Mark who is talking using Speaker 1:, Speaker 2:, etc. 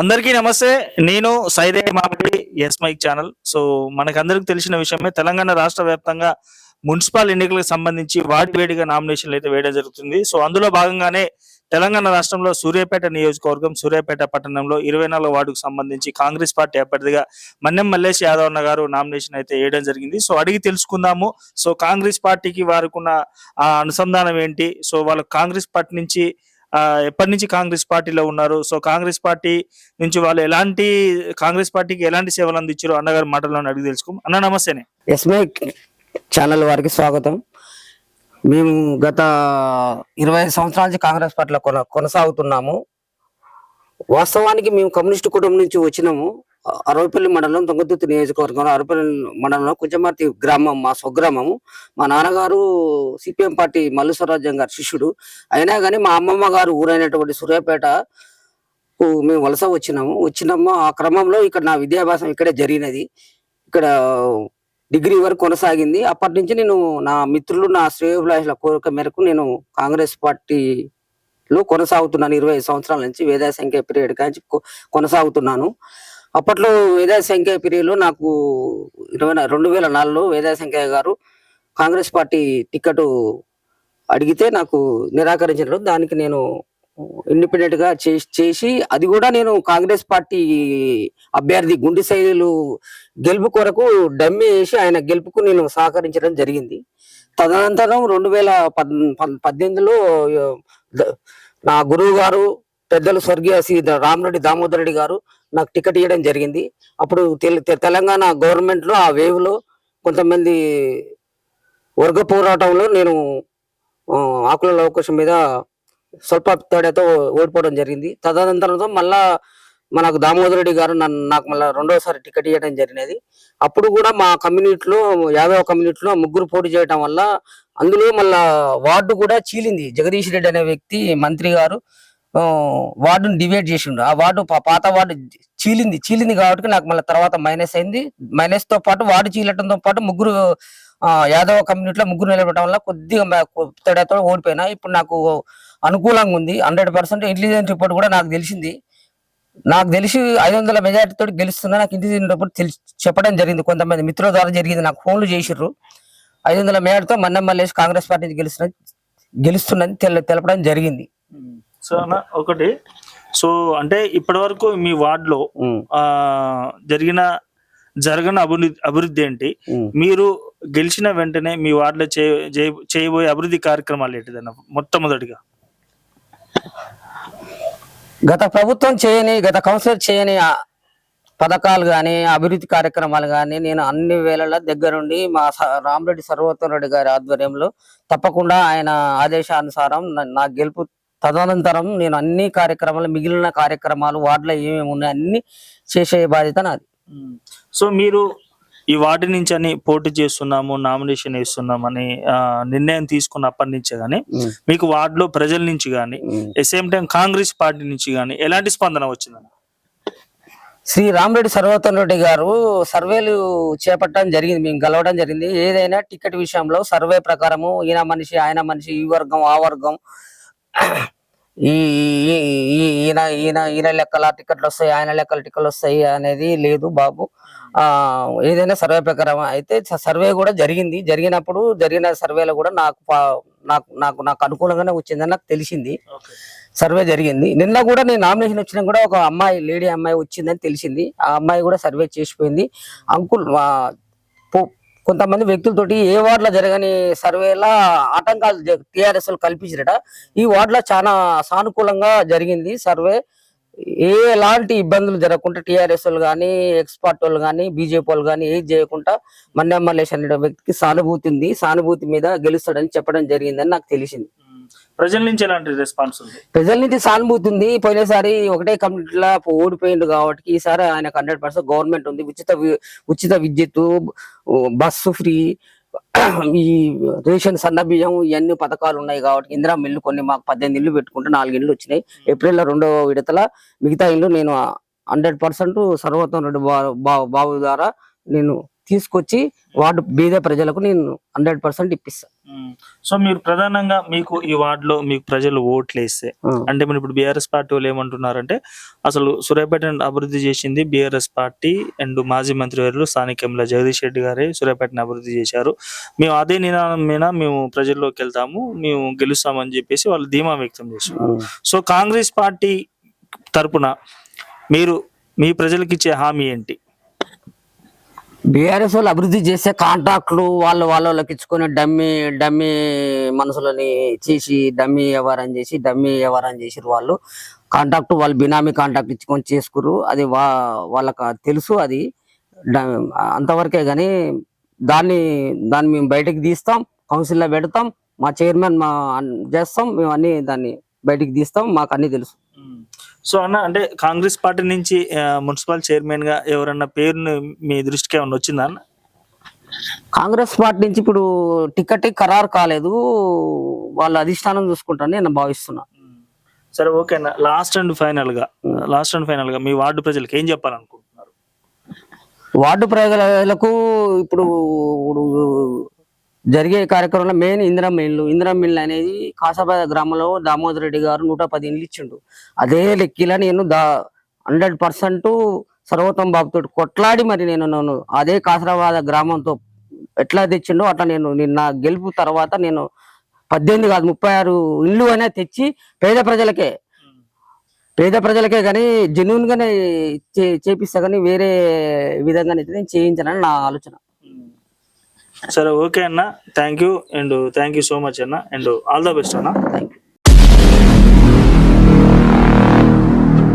Speaker 1: అందరికీ నమస్తే. నేను Saide Mamidi S mike channel. So మనకందరికి తెలిసిన విషయమే తెలంగాణ రాష్ట్ర వ్యాప్తంగా మున్సిపల్ ఎన్నికలకు సంబంధించి వాటి వేడిగా నామినేషన్లు అయితే వేయడం జరుగుతుంది. సో అందులో భాగంగానే తెలంగాణ రాష్ట్రంలో సూర్యాపేట నియోజకవర్గం సూర్యాపేట పట్టణంలో ఇరవై నాలుగు వార్డుకు సంబంధించి కాంగ్రెస్ పార్టీ అభ్యర్థిగా మన్నెం మల్లేష్ యాదవ్ అన్న గారు నామినేషన్ అయితే వేయడం జరిగింది. సో అడిగి తెలుసుకుందాము. సో కాంగ్రెస్ పార్టీకి వారికున్న అనుసంధానం ఏంటి? సో వాళ్ళు కాంగ్రెస్ పార్టీ నుంచి ఎప్పటి నుంచి కాంగ్రెస్ పార్టీలో ఉన్నారు? సో కాంగ్రెస్ పార్టీ నుంచి వాళ్ళు ఎలాంటి కాంగ్రెస్ పార్టీకి ఎలాంటి సేవలు అందించారు? అన్నగారి మాటల్లో అడిగి తెలుసుకోం అన్న నమస్తేనే.
Speaker 2: ఎస్మై ఛానల్ వారికి స్వాగతం. మేము గత ఇరవై ఐదు సంవత్సరాల నుంచి కాంగ్రెస్ పార్టీలో కొన కొనసాగుతున్నాము. వాస్తవానికి మేము కమ్యూనిస్ట్ కుటుంబం నుంచి వచ్చినాము. అరవపల్లి మండలం దొంగతుర్తి నియోజకవర్గం అరవపల్లి మండలంలో కుంచమర్తి గ్రామం మా స్వగ్రామము. మా నాన్నగారు సిపిఎం పార్టీ మల్లు స్వరాజ్యం గారి శిష్యుడు. అయినా కానీ మా అమ్మమ్మ గారు ఊరైనటువంటి సూర్యాపేట మేము వలస వచ్చినాము. వచ్చినాము. ఆ క్రమంలో ఇక్కడ నా విద్యాభ్యాసం ఇక్కడే జరిగినది. ఇక్కడ డిగ్రీ వరకు కొనసాగింది. అప్పటి నుంచి నేను నా మిత్రులు నా శ్రేయోభిలాషుల కోరిక మేరకు నేను కాంగ్రెస్ పార్టీలో కొనసాగుతున్నాను. ఇరవై ఐదు సంవత్సరాల నుంచి వేదా సంఖ్య పీరియడ్ కాంచి కొ- కొనసాగుతున్నాను. అప్పట్లో వేదాశంకయ్య సంఖ్య పీరియడ్లో నాకు ఇరవై రెండు వేల నాలుగులో వేదా సంఖ్య గారు కాంగ్రెస్ పార్టీ టికెట్ అడిగితే నాకు నిరాకరించడం దానికి నేను ఇండిపెండెంట్గా చేసి అది కూడా నేను కాంగ్రెస్ పార్టీ అభ్యర్థి గుండె శైలిలు గెలుపు కొరకు డమ్మి వేసి ఆయన గెలుపుకు నేను సహకరించడం జరిగింది. తదనంతరం రెండు వేల పద్ పద్దెనిమిదిలో నా గురువు గారు పెద్దలు స్వర్గీయ శ్రీ రామరెడ్డి దామోదర్ రెడ్డి గారు నాకు టికెట్ ఇవ్వడం జరిగింది. అప్పుడు తె- తెలంగాణ గవర్నమెంట్లో ఆ వేవ్లో కొంతమంది వర్గ పోరాటంలో నేను ఆకుల అవకాశం మీద స్వల్ప తేడాతో ఓడిపోవడం జరిగింది. తదనంతరంతో మళ్ళా మనకు దామోదర్ రెడ్డి గారు నన్ను నాకు మళ్ళీ రెండోసారి టికెట్ ఇవ్వడం జరిగినది. అప్పుడు కూడా మా కమ్యూనిటీలో యాదవ కమ్యూనిటీలో ముగ్గురు పోటీ చేయడం వల్ల అందులో మళ్ళా వార్డు కూడా చీలింది. జగదీష్ రెడ్డి అనే వ్యక్తి మంత్రి గారు వార్డును డివైడ్ చేసిండు. ఆ వార్డు పాత వార్డు చీలింది. చీలింది కాబట్టి నాకు మళ్ళీ తర్వాత మైనస్ అయింది. మైనస్తో పాటు వార్డు చీలటంతో పాటు ముగ్గురు యాదవ కమ్యూనిటీలో ముగ్గురు నిలబెట్టడం వల్ల కొద్దిగా తేడాతో ఓడిపోయినా. ఇప్పుడు నాకు అనుకూలంగా ఉంది. హండ్రెడ్ పర్సెంట్ ఇంటెలిజెన్స్ రిపోర్ట్ కూడా నాకు తెలిసింది. నాకు తెలిసి ఐదు వందల మెజార్టీతో గెలుస్తున్నా నాకు ఇంటెలిజెన్స్ రిపోర్ట్ తెలిసి చెప్పడం జరిగింది. కొంతమంది మిత్రుల ద్వారా జరిగింది. నాకు ఫోన్లు చేసిర్రు. ఐదు వందల మెజార్టీతో మన్నం కాంగ్రెస్ పార్టీ నుంచి గెలుస్తున్న గెలుస్తున్నది తెల తెలపడం జరిగింది.
Speaker 1: సో అన్న ఒకటి. సో అంటే ఇప్పటి వరకు మీ వార్డులో జరిగిన జరగని అభివృద్ధి అభివృద్ధి ఏంటి. మీరు గెలిచిన వెంటనే మీ వార్డులో చేయబోయే అభివృద్ధి కార్యక్రమాలు ఏంటిదన్న మొట్టమొదటిగా?
Speaker 2: గత ప్రభుత్వం చేయని గత కౌన్సిలర్ చేయని పథకాలు కానీ అభివృద్ధి కార్యక్రమాలు కానీ నేను అన్ని వేళల దగ్గరుండి మా రామరెడ్డి సర్వోత్తమ రెడ్డి గారి ఆధ్వర్యంలో తప్పకుండా ఆయన ఆదేశానుసారం నా గెలుపు తదనంతరం నేను అన్ని కార్యక్రమాలు మిగిలిన కార్యక్రమాలు వార్డులో ఏమేమి ఉన్నాయి అన్ని చేసే బాధ్యత నాది.
Speaker 1: సో మీరు ఈ వార్డు నుంచి అని పోటీ చేస్తున్నాము నామినేషన్ వేస్తున్నామని నిర్ణయం తీసుకున్నప్పటి నుంచే గానీ మీకు వార్డులో ప్రజల నుంచి గానీ సేమ్ టైం కాంగ్రెస్ పార్టీ నుంచి గానీ ఎలాంటి స్పందన వచ్చిందన్న?
Speaker 2: శ్రీ రామరెడ్డి సర్వోత్తమ రెడ్డి గారు సర్వేలు చేపట్టడం జరిగింది మేము గెలవడం జరిగింది. ఏదైనా టికెట్ విషయంలో సర్వే ప్రకారము ఈయన మనిషి ఆయన మనిషి ఈ వర్గం ఆ వర్గం ఈ ఈయన ఈయన ఈయన లెక్కల టికెట్లు వస్తాయి ఆయన లెక్కల టికెట్లు వస్తాయి అనేది లేదు బాబు. ఆ ఏదైనా సర్వే ప్రకారం అయితే సర్వే కూడా జరిగింది. జరిగినప్పుడు జరిగిన సర్వేలో కూడా నాకు నాకు నాకు నాకు అనుకూలంగానే వచ్చిందని నాకు తెలిసింది. సర్వే జరిగింది. నిన్న కూడా నేను నామినేషన్ వచ్చినా కూడా ఒక అమ్మాయి లేడీ అమ్మాయి వచ్చిందని తెలిసింది. ఆ అమ్మాయి కూడా సర్వే చేసిపోయింది. అంకుల్ కొంతమంది వ్యక్తులతోటి ఏ వార్డులో జరగని సర్వేలా ఆటంకాలు టీఆర్ఎస్ కల్పించారట. ఈ వార్డులో చాలా సానుకూలంగా జరిగింది సర్వే. ఏ ఎలాంటి ఇబ్బందులు జరగకుండా టీఆర్ఎస్ వాళ్ళు కానీ ఎక్స్పర్ట్ వాళ్ళు కానీ బీజేపీ వాళ్ళు కానీ ఏది చేయకుండా మన్యం అనే వ్యక్తికి సానుభూతి ఉంది. సానుభూతి మీద గెలుస్తాడని చెప్పడం జరిగిందని నాకు తెలిసింది.
Speaker 1: ప్రజల నుంచి ఎలాంటి రెస్పాన్స్ ఉంది?
Speaker 2: ప్రజల నుంచి సానుభూతి ఉంది. పోయినసారి ఒకటే కమిటీలో ఓడిపోయిండు కాబట్టి ఈసారి ఆయనకు హండ్రెడ్ పర్సెంట్ గవర్నమెంట్ ఉంది. ఉచిత ఉచిత విద్యుత్ బస్సు ఫ్రీ ఈ రేషన్ సన్న బియ్యం ఇవన్నీ పథకాలు ఉన్నాయి కాబట్టి ఇందిరా మిల్లు కొన్ని మాకు పద్దెనిమిది ఇల్లు పెట్టుకుంటే నాలుగు ఇల్లు వచ్చినాయి. ఏప్రిల్లో రెండో విడతల మిగతా ఇల్లు నేను హండ్రెడ్ పర్సెంట్ సర్వోత్తమ రెడ్డి బా- బాబు ద్వారా నేను తీసుకొచ్చి వార్డు బీద ప్రజలకు నేను హండ్రెడ్ పర్సెంట్ ఇప్పిస్తా.
Speaker 1: ఉమ్. సో మీరు ప్రధానంగా మీకు ఈ వార్డులో మీకు ప్రజలు ఓట్లు వేస్తే
Speaker 2: ఆ.
Speaker 1: అంటే మీరు ఇప్పుడు బీఆర్ఎస్ పార్టీ వాళ్ళు ఏమంటున్నారంటే అసలు సూర్యాపేటను అభివృద్ధి చేసింది బీఆర్ఎస్ పార్టీ అండ్ మాజీ మంత్రి వర్యులు స్థానిక ఎమ్మెల్యే జగదీష్ రెడ్డి గారే సూర్యాపేటను అభివృద్ధి చేశారు. మేము అదే నినాదం మీద మేము ప్రజల్లోకి వెళ్తాము మేము గెలుస్తామని చెప్పేసి వాళ్ళు ధీమా వ్యక్తం చేస్తున్నారు సో కాంగ్రెస్ పార్టీ తరపున మీరు మీ ప్రజలకు ఇచ్చే హామీ ఏంటి?
Speaker 2: బీఆర్ఎస్ వాళ్ళు అభివృద్ధి చేసే కాంట్రాక్ట్లు వాళ్ళు వాళ్ళకి ఇచ్చుకొని డమ్మి డమ్మి మనుషులని చేసి డమ్మి వ్యవహారం చేసి డమ్మి వ్యవహారం చేసిరు వాళ్ళు. కాంట్రాక్ట్ వాళ్ళు బినామీ కాంట్రాక్ట్ ఇచ్చుకొని చేసుకురు అది వా వాళ్ళకి తెలుసు అది. అంతవరకే కానీ దాన్ని దాన్ని మేము బయటకు తీస్తాం కౌన్సిల్లో పెడతాం మా చైర్మన్ మా చేస్తాం మేము అన్ని దాన్ని బయటికి తీస్తాం మాకు అన్ని తెలుసు.
Speaker 1: సో అన్న అంటే కాంగ్రెస్ పార్టీ నుంచి మున్సిపల్ చైర్మన్గా ఎవరన్నా పేరును మీ దృష్టికి ఏమన్నా వచ్చిందా అన్న?
Speaker 2: కాంగ్రెస్ పార్టీ నుంచి ఇప్పుడు టికెట్ ఖరారు కాలేదు. వాళ్ళ అధిష్టానం చూసుకుంటారని నేను భావిస్తున్నా.
Speaker 1: సరే ఓకే అన్న. లాస్ట్ అండ్ ఫైనల్గా లాస్ట్ అండ్ ఫైనల్గా మీ వార్డు ప్రజలకు ఏం చెప్పాలనుకుంటున్నారు?
Speaker 2: వార్డు ప్రజలకు ఇప్పుడు జరిగే కార్యక్రమంలో మెయిన్ ఇందిరా మిల్లు. ఇందిరా ఇల్లు అనేది కాసాబాద్ గ్రామంలో దామోదర్ రెడ్డి గారు నూట పది ఇండ్లు ఇచ్చిండు. అదే లెక్కిలా నేను దా హండ్రెడ్ పర్సెంట్ సర్వోత్తమ్ బాబుతో కొట్లాడి మరి నేను నన్ను అదే కాసరాబాద్ గ్రామంతో ఎట్లా తెచ్చిండో అట్లా నేను నిన్న గెలుపు తర్వాత నేను పద్దెనిమిది కాదు ముప్పై ఆరు ఇల్లు అయినా తెచ్చి పేద ప్రజలకే. పేద ప్రజలకే కానీ జెన్యున్ గానే చే- చేపిస్తా కానీ వేరే విధంగా నేను చేయించానని నా ఆలోచన.
Speaker 1: సరే ఓకే అన్న. Thank you and thank you so much అన్న. అండ్ ఆల్ ద బెస్ట్ అన్న.
Speaker 2: Thank you